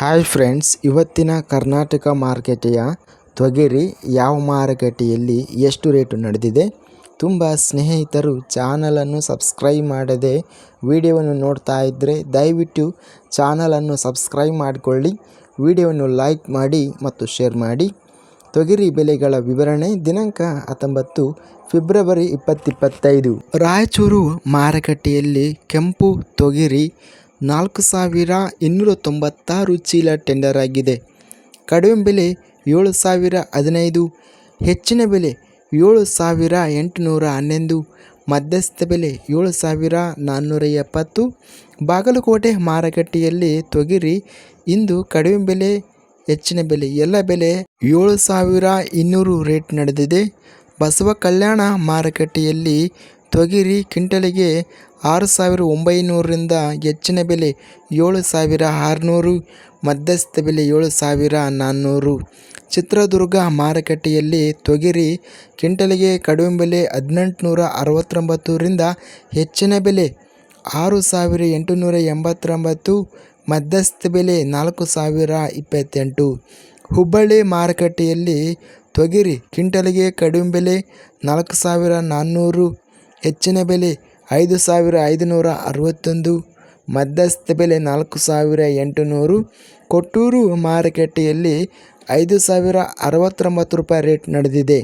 Hi friends ಇವತ್ತಿನ ಕರ್ನಾಟಕ ಮಾರುಕಟ್ಟೆಯ ತೊಗರಿ ಯಾವ ಮಾರುಕಟ್ಟೆಯಲ್ಲಿ ಎಷ್ಟು ರೇಟು ನಡೆದಿದೆ? ತುಂಬ ಸ್ನೇಹಿತರು ಚಾನಲನ್ನು ಸಬ್ಸ್ಕ್ರೈಬ್ ಮಾಡದೆ ವಿಡಿಯೋವನ್ನು ನೋಡ್ತಾ ಇದ್ದರೆ ದಯವಿಟ್ಟು ಚಾನಲನ್ನು ಸಬ್ಸ್ಕ್ರೈಬ್ ಮಾಡಿಕೊಳ್ಳಿ, ವಿಡಿಯೋವನ್ನು ಲೈಕ್ ಮಾಡಿ ಮತ್ತು ಶೇರ್ ಮಾಡಿ. ತೊಗರಿ ಬೆಲೆಗಳ ವಿವರಣೆ ದಿನಾಂಕ ಹತ್ತೊಂಬತ್ತು ಫೆಬ್ರವರಿ ಇಪ್ಪತ್ತಿಪ್ಪತ್ತೈದು ರಾಯಚೂರು ಮಾರುಕಟ್ಟೆಯಲ್ಲಿ ಕೆಂಪು ತೊಗರಿ ನಾಲ್ಕು ಸಾವಿರ ಇನ್ನೂರ ತೊಂಬತ್ತಾರು ಚೀಲ ಟೆಂಡರ್ ಆಗಿದೆ. ಕಡಿಮೆ ಬೆಲೆ ಏಳು ಸಾವಿರ ಹದಿನೈದು, ಹೆಚ್ಚಿನ ಬೆಲೆ ಏಳು ಸಾವಿರ ಎಂಟುನೂರ ಹನ್ನೊಂದು ಮಧ್ಯಸ್ಥ ಬೆಲೆ ಏಳು ಸಾವಿರ ನಾನ್ನೂರ ಎಪ್ಪತ್ತು. ಬಾಗಲಕೋಟೆ ಮಾರುಕಟ್ಟೆಯಲ್ಲಿ ತೊಗರಿ, ಇಂದು ಕಡಿಮೆ ಬೆಲೆ, ಹೆಚ್ಚಿನ ಬೆಲೆ, ಎಲ್ಲ ಬೆಲೆ ಏಳು ಸಾವಿರ ಇನ್ನೂರು ರೇಟ್ ನಡೆದಿದೆ. ಬಸವ ಕಲ್ಯಾಣ ಮಾರುಕಟ್ಟೆಯಲ್ಲಿ ತೊಗರಿ ಕ್ವಿಂಟಲಿಗೆ ಆರು ಸಾವಿರ ಒಂಬೈನೂರರಿಂದ ಹೆಚ್ಚಿನ ಬೆಲೆ ಏಳು ಸಾವಿರ ಆರುನೂರು, ಮಧ್ಯಸ್ಥ ಬೆಲೆ ಏಳು ಸಾವಿರ ನಾನ್ನೂರು. ಚಿತ್ರದುರ್ಗ ಮಾರುಕಟ್ಟೆಯಲ್ಲಿ ತೊಗರಿ ಕ್ವಿಂಟಲಿಗೆ ಕಡಿಮೆ ಬೆಲೆ ಹದಿನೆಂಟುನೂರ ಅರವತ್ತೊಂಬತ್ತರಿಂದ ಹೆಚ್ಚಿನ ಬೆಲೆ ಆರು ಸಾವಿರ ಎಂಟುನೂರ ಎಂಬತ್ತೊಂಬತ್ತು, ಮಧ್ಯಸ್ಥ ಬೆಲೆ ನಾಲ್ಕು ಸಾವಿರ ಇಪ್ಪತ್ತೆಂಟು. ಹುಬ್ಬಳ್ಳಿ ಮಾರುಕಟ್ಟೆಯಲ್ಲಿ ತೊಗರಿ ಕ್ವಿಂಟಲಿಗೆ ಕಡಿಮೆ ಬೆಲೆ ನಾಲ್ಕು ಸಾವಿರ ನಾನ್ನೂರು ಹೆಚ್ಚಿನ ಬೆಲೆ ಐದು ಸಾವಿರ ಐದುನೂರ ಅರವತ್ತೊಂದು, ಮಧ್ಯಸ್ಥ ಬೆಲೆ ನಾಲ್ಕು ಸಾವಿರ ಎಂಟುನೂರು, ಕೊಟ್ಟೂರು ಮಾರುಕಟ್ಟೆಯಲ್ಲಿ ಐದು ಸಾವಿರ ಅರವತ್ತೊಂಬತ್ತು ರೂಪಾಯಿ ರೇಟ್ ನಡೆದಿದೆ.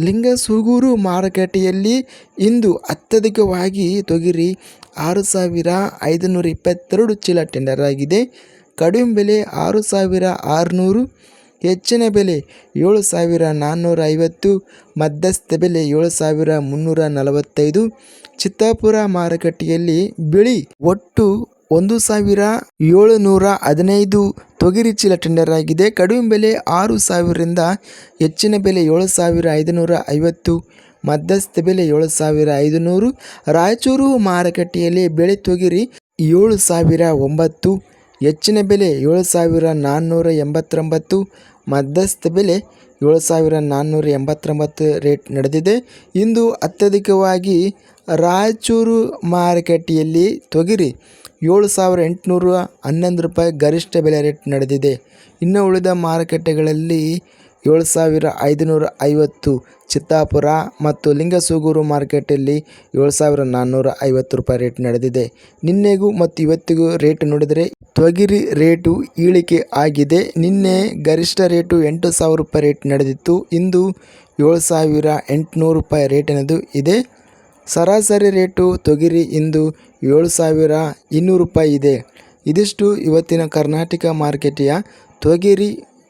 ಲಿಂಗಸೂಗೂರು ಮಾರುಕಟ್ಟೆಯಲ್ಲಿ ಇಂದು ಅತ್ಯಧಿಕವಾಗಿ ತೊಗರಿ ಆರು ಸಾವಿರ ಐದುನೂರ ಇಪ್ಪತ್ತೆರಡು ಚೀಲ ಟೆಂಡರ್ ಆಗಿದೆ. ಕಡಿಮೆ ಬೆಲೆ ಆರು ಸಾವಿರ ಆರುನೂರು ಹೆಚ್ಚಿನ ಬೆಲೆ ಏಳು ಸಾವಿರ ನಾನ್ನೂರ ಐವತ್ತು ಮಧ್ಯಸ್ಥ ಬೆಲೆ ಏಳು ಸಾವಿರ ಮುನ್ನೂರ ನಲವತ್ತೈದು ಚಿತ್ತಾಪುರ ಮಾರುಕಟ್ಟೆಯಲ್ಲಿ ಬಿಳಿ ಒಟ್ಟು ಒಂದು ಸಾವಿರ ಏಳುನೂರ ಹದಿನೈದು ತೊಗರಿ ಚೀಲ ಟೆಂಡರ್ ಆಗಿದೆ. ಕಡಿಮೆ ಬೆಲೆ ಆರು ಸಾವಿರದಿಂದ ಹೆಚ್ಚಿನ ಬೆಲೆ ಏಳು ಸಾವಿರ ಐದುನೂರ ಐವತ್ತು ಮಧ್ಯಸ್ಥ ಬೆಲೆ ಏಳು ಸಾವಿರ ಐದುನೂರು ರಾಯಚೂರು ಮಾರುಕಟ್ಟೆಯಲ್ಲಿ ಬೆಳೆ ತೊಗರಿ ಏಳು ಸಾವಿರ ಒಂಬತ್ತು ಹೆಚ್ಚಿನ ಬೆಲೆ ಏಳು ಸಾವಿರ ನಾನ್ನೂರ ಎಂಬತ್ತೊಂಬತ್ತು ಮಧ್ಯಸ್ಥ ಬೆಲೆ ಏಳು ಸಾವಿರ ನಾನ್ನೂರ ಎಂಬತ್ತೊಂಬತ್ತು ರೇಟ್ ನಡೆದಿದೆ. ಇಂದು ಅತ್ಯಧಿಕವಾಗಿ ರಾಯಚೂರು ಮಾರುಕಟ್ಟೆಯಲ್ಲಿ ತೊಗರಿ ಏಳು ಸಾವಿರ ಎಂಟುನೂರ ಹನ್ನೊಂದು ರೂಪಾಯಿ ಗರಿಷ್ಠ ಬೆಲೆ ರೇಟ್ ನಡೆದಿದೆ. ಇನ್ನು ಉಳಿದ ಮಾರುಕಟ್ಟೆಗಳಲ್ಲಿ ಏಳು ಸಾವಿರ ಐದುನೂರ ಐವತ್ತು ಚಿತ್ತಾಪುರ ಮತ್ತು ಲಿಂಗಸೂಗೂರು ಮಾರ್ಕೆಟಲ್ಲಿ ಏಳು ಸಾವಿರ ನಾನ್ನೂರ ಐವತ್ತು ರೂಪಾಯಿ ರೇಟ್ ನಡೆದಿದೆ. ನಿನ್ನೆಗೂ ಮತ್ತು ಇವತ್ತಿಗೂ ರೇಟ್ ನೋಡಿದರೆ ತೊಗರಿ ರೇಟು ಇಳಿಕೆ ಆಗಿದೆ. ನಿನ್ನೆ ಗರಿಷ್ಠ ರೇಟು ಎಂಟು ಸಾವಿರ ರೂಪಾಯಿ ರೇಟ್ ನಡೆದಿತ್ತು. ಇಂದು ಏಳು ಸಾವಿರ ಎಂಟುನೂರು ರೂಪಾಯಿ ರೇಟ್ ಅನ್ನೋದು ಇದೆ. ಸರಾಸರಿ ರೇಟು ತೊಗರಿ ಇಂದು ಏಳು ಸಾವಿರ ಇನ್ನೂರು ರೂಪಾಯಿ ಇದೆ. ಇದಿಷ್ಟು ಇವತ್ತಿನ ಕರ್ನಾಟಕ ಮಾರ್ಕೆಟಿಯ ತೊಗರಿ